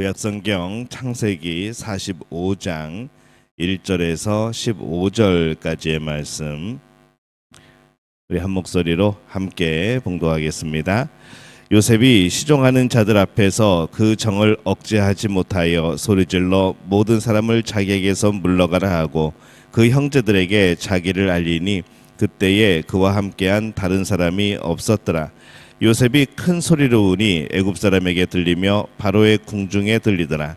구약성경 창세기 45장 1절에서 15절까지의 말씀 우리 한 목소리로 함께 봉독하겠습니다. 요셉이 시종하는 자들 앞에서 그 정을 억제하지 못하여 소리질러 모든 사람을 자기에게서 물러가라 하고 그 형제들에게 자기를 알리니 그때에 그와 함께한 다른 사람이 없었더라. 요셉이 큰 소리로 우니 애굽 사람에게 들리며 바로의 궁중에 들리더라.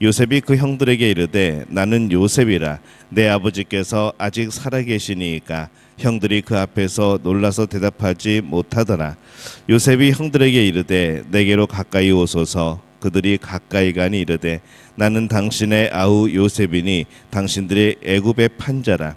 요셉이 그 형들에게 이르되 나는 요셉이라 내 아버지께서 아직 살아 계시니까 형들이 그 앞에서 놀라서 대답하지 못하더라. 요셉이 형들에게 이르되 내게로 가까이 오소서 그들이 가까이 가니 이르되 나는 당신의 아우 요셉이니 당신들이 애굽의 판자라.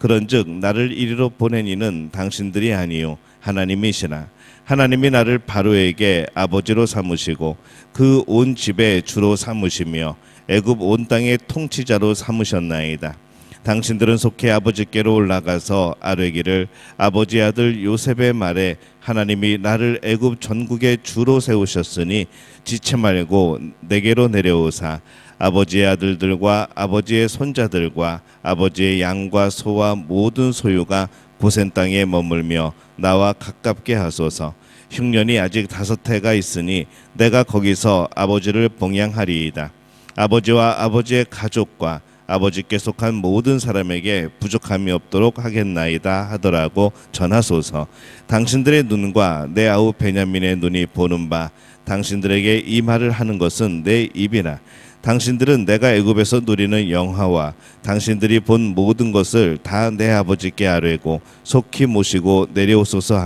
그런즉 나를 이리로 보낸 이는 당신들이 아니요 하나님이시나 하나님이 나를 바로에게 아버지로 삼으시고 그 온 집의 주로 삼으시며 애굽 온 땅의 통치자로 삼으셨나이다. 당신들은 속히 아버지께로 올라가서 아뢰기를 아버지 아들 요셉의 말에 하나님이 나를 애굽 전국의 주로 세우셨으니 지체 말고 내게로 내려오사 아버지의 아들들과 아버지의 손자들과 아버지의 양과 소와 모든 소유가 고센 땅에 머물며 나와 가깝게 하소서. 흉년이 아직 다섯 해가 있으니 내가 거기서 아버지를 봉양하리이다. 아버지와 아버지의 가족과 아버지께 속한 모든 사람에게 부족함이 없도록 하겠나이다 하더라고 전하소서. 당신들의 눈과 내 아우 베냐민의 눈이 보는 바 당신들에게 이 말을 하는 것은 내 입이라 당신들은 내가 애굽에서 누리는 영화와 당신들이 본 모든 것을 다 내 아버지께 아뢰고 속히 모시고 내려오소서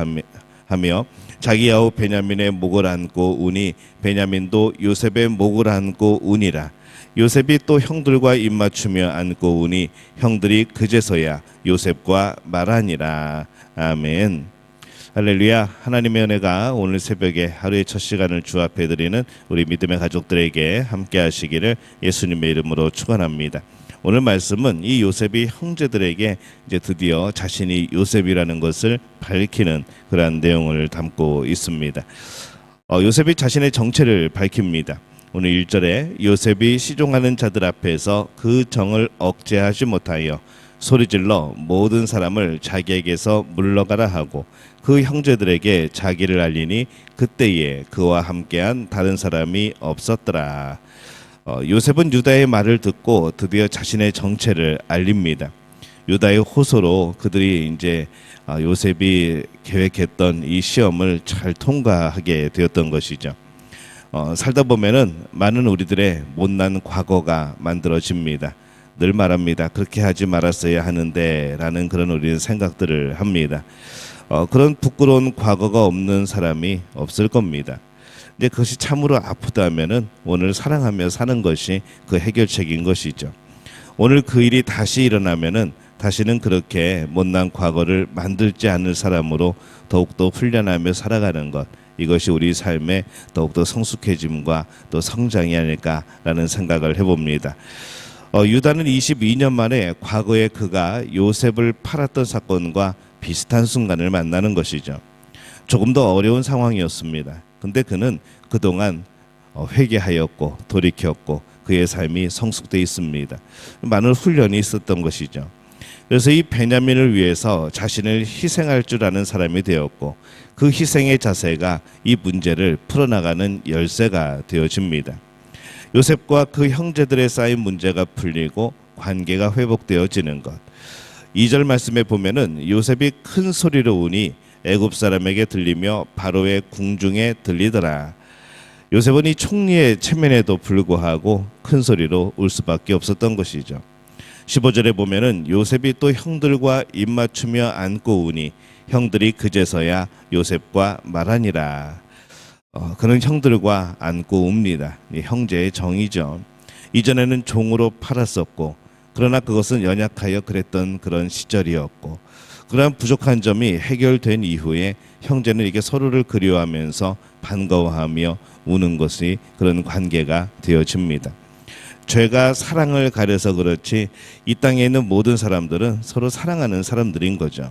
하며, 자기 아우 베냐민의 목을 안고 우니 베냐민도 요셉의 목을 안고 우니라. 요셉이 또 형들과 입맞추며 안고 우니 형들이 그제서야 요셉과 말하니라. 아멘 할렐루야 하나님의 은혜가 오늘 새벽에 하루의 첫 시간을 주 앞에 드리는 우리 믿음의 가족들에게 함께 하시기를 예수님의 이름으로 축원합니다. 오늘 말씀은 이 요셉이 형제들에게 이제 드디어 자신이 요셉이라는 것을 밝히는 그러한 내용을 담고 있습니다. 어, 요셉이 자신의 정체를 밝힙니다. 오늘 1절에 요셉이 시종하는 자들 앞에서 그 정을 억제하지 못하여 소리질러 모든 사람을 자기에게서 물러가라 하고 그 형제들에게 자기를 알리니 그때에 그와 함께한 다른 사람이 없었더라. 어, 요셉은 유다의 말을 듣고 드디어 자신의 정체를 알립니다. 유다의 호소로 그들이 이제 아, 요셉이 계획했던 이 시험을 잘 통과하게 되었던 것이죠. 어, 살다 보면은 많은 우리들의 못난 과거가 만들어집니다. 늘 말합니다. 그렇게 하지 말았어야 하는데라는 그런 우리는 생각들을 합니다. 어, 그런 부끄러운 과거가 없는 사람이 없을 겁니다. 근데 그것이 참으로 아프다면은 오늘 사랑하며 사는 것이 그 해결책인 것이죠. 오늘 그 일이 다시 일어나면은 다시는 그렇게 못난 과거를 만들지 않을 사람으로 더욱더 훈련하며 살아가는 것 이것이 우리 삶의 더욱더 성숙해짐과 또 성장이 아닐까라는 생각을 해봅니다. 어, 유다는 22년 만에 과거에 그가 요셉을 팔았던 사건과 비슷한 순간을 만나는 것이죠. 조금 더 어려운 상황이었습니다. 근데 그는 그동안 어, 회개하였고 돌이켰고 그의 삶이 성숙돼 있습니다. 많은 훈련이 있었던 것이죠. 그래서 이 베냐민을 위해서 자신을 희생할 줄 아는 사람이 되었고 그 희생의 자세가 이 문제를 풀어나가는 열쇠가 되어집니다. 요셉과 그 형제들의 쌓인 문제가 풀리고 관계가 회복되어지는 것. 2절 말씀에 보면은 요셉이 큰 소리로 우니 애굽 사람에게 들리며 바로의 궁중에 들리더라. 요셉은 이 총리의 체면에도 불구하고 큰 소리로 울 수밖에 없었던 것이죠. 15절에 보면은 요셉이 또 형들과 입맞추며 안고 우니 형들이 그제서야 요셉과 말하니라. 어, 그는 형들과 안고 웁니다. 이 형제의 정이죠. 이전에는 종으로 팔았었고 그러나 그것은 연약하여 그랬던 그런 시절이었고 그러한 부족한 점이 해결된 이후에 형제는 이게 서로를 그리워하면서 반가워하며 우는 것이 그런 관계가 되어집니다. 죄가 사랑을 가려서 그렇지 이 땅에 있는 모든 사람들은 서로 사랑하는 사람들인 거죠.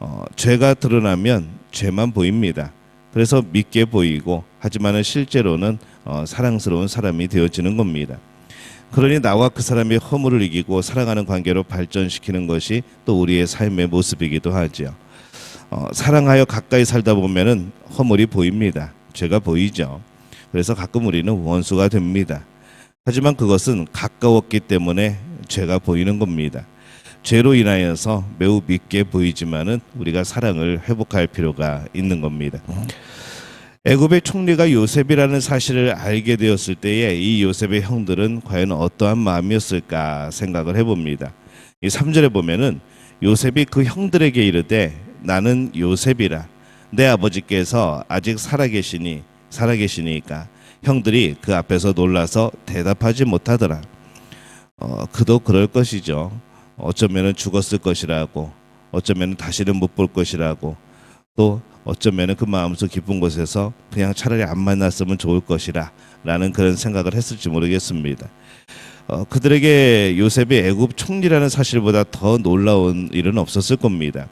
어, 죄가 드러나면 죄만 보입니다. 그래서 믿게 보이고 하지만은 실제로는 어, 사랑스러운 사람이 되어지는 겁니다. 그러니 나와 그 사람의 허물을 이기고 사랑하는 관계로 발전시키는 것이 또 우리의 삶의 모습이기도 하지요. 어, 사랑하여 가까이 살다 보면은 허물이 보입니다. 죄가 보이죠. 그래서 가끔 우리는 원수가 됩니다. 하지만 그것은 가까웠기 때문에 죄가 보이는 겁니다. 죄로 인하여서 매우 밉게 보이지만은 우리가 사랑을 회복할 필요가 있는 겁니다. 애굽의 총리가 요셉이라는 사실을 알게 되었을 때에 이 요셉의 형들은 과연 어떠한 마음이었을까 생각을 해봅니다. 이 3절에 보면은 요셉이 그 형들에게 이르되 나는 요셉이라 내 아버지께서 아직 살아계시니 살아계시니까 형들이 그 앞에서 놀라서 대답하지 못하더라. 어, 그도 그럴 것이죠. 어쩌면은 죽었을 것이라고, 어쩌면은 다시는 못 볼 것이라고, 또 어쩌면은 그 마음속 깊은 곳에서 그냥 차라리 안 만났으면 좋을 것이라 라는 그런 생각을 했을지 모르겠습니다. 어, 그들에게 요셉이 애굽 총리라는 사실보다 더 놀라운 일은 없었을 겁니다.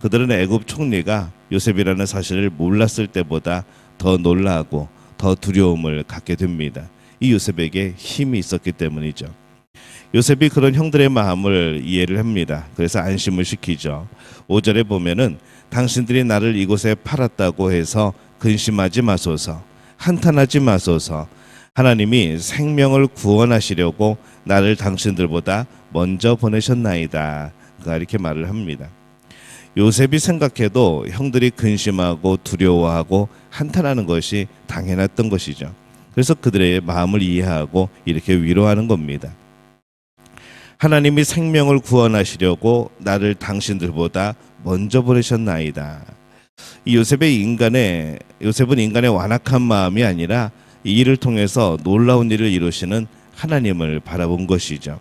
그들은 애굽 총리가 요셉이라는 사실을 몰랐을 때보다 더 놀라고 더 두려움을 갖게 됩니다. 이 요셉에게 힘이 있었기 때문이죠. 요셉이 그런 형들의 마음을 이해를 합니다. 그래서 안심을 시키죠. 5절에 보면은 당신들이 나를 이곳에 팔았다고 해서 근심하지 마소서. 한탄하지 마소서. 하나님이 생명을 구원하시려고 나를 당신들보다 먼저 보내셨나이다. 그가 이렇게 말을 합니다. 요셉이 생각해도 형들이 근심하고 두려워하고 한탄하는 것이 당연했던 것이죠. 그래서 그들의 마음을 이해하고 이렇게 위로하는 겁니다. 하나님이 생명을 구원하시려고 나를 당신들보다 먼저 보내셨나이다. 이 요셉의 인간의 요셉은 인간의 완악한 마음이 아니라 이 일을 통해서 놀라운 일을 이루시는 하나님을 바라본 것이죠.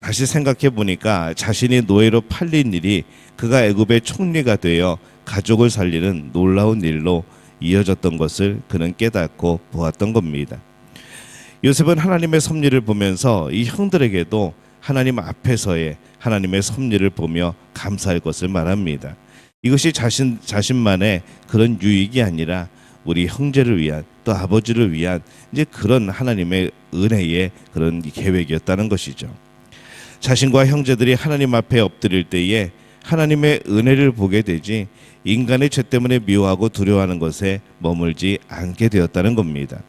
다시 생각해 보니까 자신이 노예로 팔린 일이 그가 애굽의 총리가 되어 가족을 살리는 놀라운 일로 이어졌던 것을 그는 깨닫고 보았던 겁니다. 요셉은 하나님의 섭리를 보면서 이 형들에게도 하나님 앞에서의 하나님의 섭리를 보며 감사할 것을 말합니다. 이것이 자신 자신만의 그런 유익이 아니라 우리 형제를 위한 또 아버지를 위한 이제 그런 하나님의 은혜의 그런 계획이었다는 것이죠. 자신과 형제들이 하나님 앞에 엎드릴 때에 하나님의 은혜를 보게 되지 인간의 죄 때문에 미워하고 두려워하는 것에 머물지 않게 되었다는 겁니다.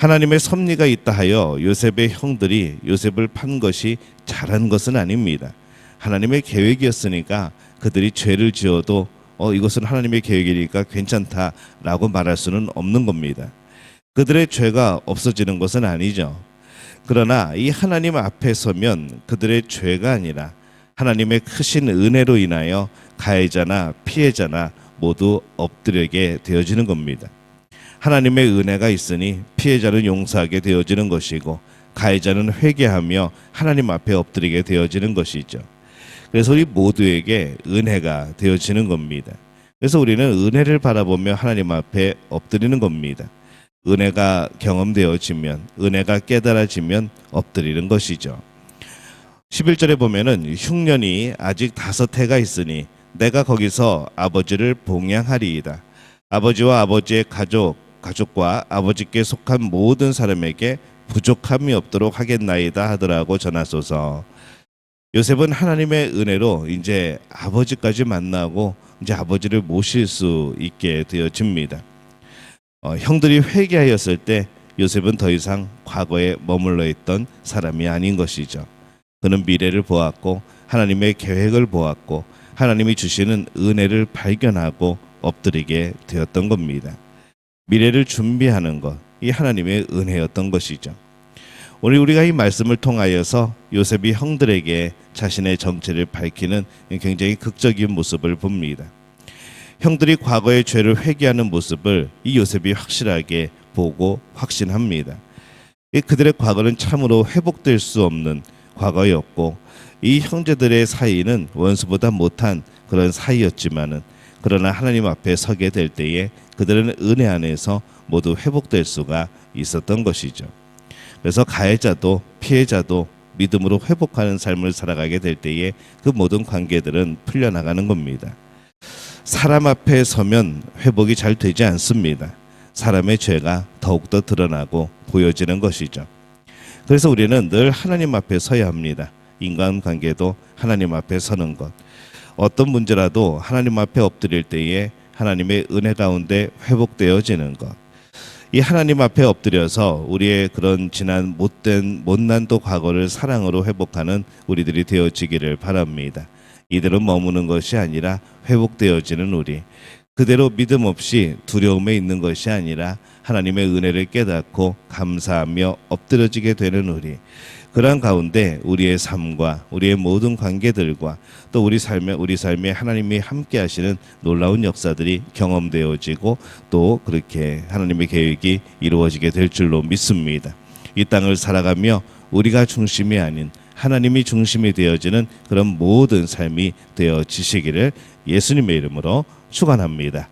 하나님의 섭리가 있다 하여 요셉의 형들이 요셉을 판 것이 잘한 것은 아닙니다. 하나님의 계획이었으니까 그들이 죄를 지어도 어 이것은 하나님의 계획이니까 괜찮다라고 말할 수는 없는 겁니다. 그들의 죄가 없어지는 것은 아니죠. 그러나 이 하나님 앞에 서면 그들의 죄가 아니라 하나님의 크신 은혜로 인하여 가해자나 피해자나 모두 엎드려게 되어지는 겁니다. 하나님의 은혜가 있으니 피해자는 용서하게 되어지는 것이고 가해자는 회개하며 하나님 앞에 엎드리게 되어지는 것이죠. 그래서 우리 모두에게 은혜가 되어지는 겁니다. 그래서 우리는 은혜를 바라보며 하나님 앞에 엎드리는 겁니다. 은혜가 경험되어지면 은혜가 깨달아지면 엎드리는 것이죠. 11절에 보면은 흉년이 아직 다섯 해가 있으니 내가 거기서 아버지를 봉양하리이다. 아버지와 아버지의 가족 가족과 아버지께 속한 모든 사람에게 부족함이 없도록 하겠나이다 하더라고 전하소서. 요셉은 하나님의 은혜로 이제 아버지까지 만나고 이제 아버지를 모실 수 있게 되어집니다. 어, 형들이 회개하였을 때 요셉은 더 이상 과거에 머물러 있던 사람이 아닌 것이죠. 그는 미래를 보았고 하나님의 계획을 보았고 하나님이 주시는 은혜를 발견하고 엎드리게 되었던 겁니다. 미래를 준비하는 것, 이 하나님의 은혜였던 것이죠. 오늘 우리가 이 말씀을 통하여서 요셉이 형들에게 자신의 정체를 밝히는 굉장히 극적인 모습을 봅니다. 형들이 과거의 죄를 회개하는 모습을 이 요셉이 확실하게 보고 확신합니다. 이 그들의 과거는 참으로 회복될 수 없는 과거였고 이 형제들의 사이는 원수보다 못한 그런 사이였지만은 그러나 하나님 앞에 서게 될 때에 그들은 은혜 안에서 모두 회복될 수가 있었던 것이죠. 그래서 가해자도 피해자도 믿음으로 회복하는 삶을 살아가게 될 때에 그 모든 관계들은 풀려나가는 겁니다. 사람 앞에 서면 회복이 잘 되지 않습니다. 사람의 죄가 더욱더 드러나고 보여지는 것이죠. 그래서 우리는 늘 하나님 앞에 서야 합니다. 인간 관계도 하나님 앞에 서는 것. 어떤 문제라도 하나님 앞에 엎드릴 때에 하나님의 은혜 가운데 회복되어지는 것. 이 하나님 앞에 엎드려서 우리의 그런 지난 못된 못난도 과거를 사랑으로 회복하는 우리들이 되어지기를 바랍니다. 이대로 머무는 것이 아니라 회복되어지는 우리. 그대로 믿음 없이 두려움에 있는 것이 아니라 하나님의 은혜를 깨닫고 감사하며 엎드려지게 되는 우리. 그러한 가운데 우리의 삶과 우리의 모든 관계들과 또 우리 삶에 우리 삶에 하나님이 함께 하시는 놀라운 역사들이 경험되어지고 또 그렇게 하나님의 계획이 이루어지게 될 줄로 믿습니다. 이 땅을 살아가며 우리가 중심이 아닌 하나님이 중심이 되어지는 그런 모든 삶이 되어지시기를 예수님의 이름으로 축원합니다.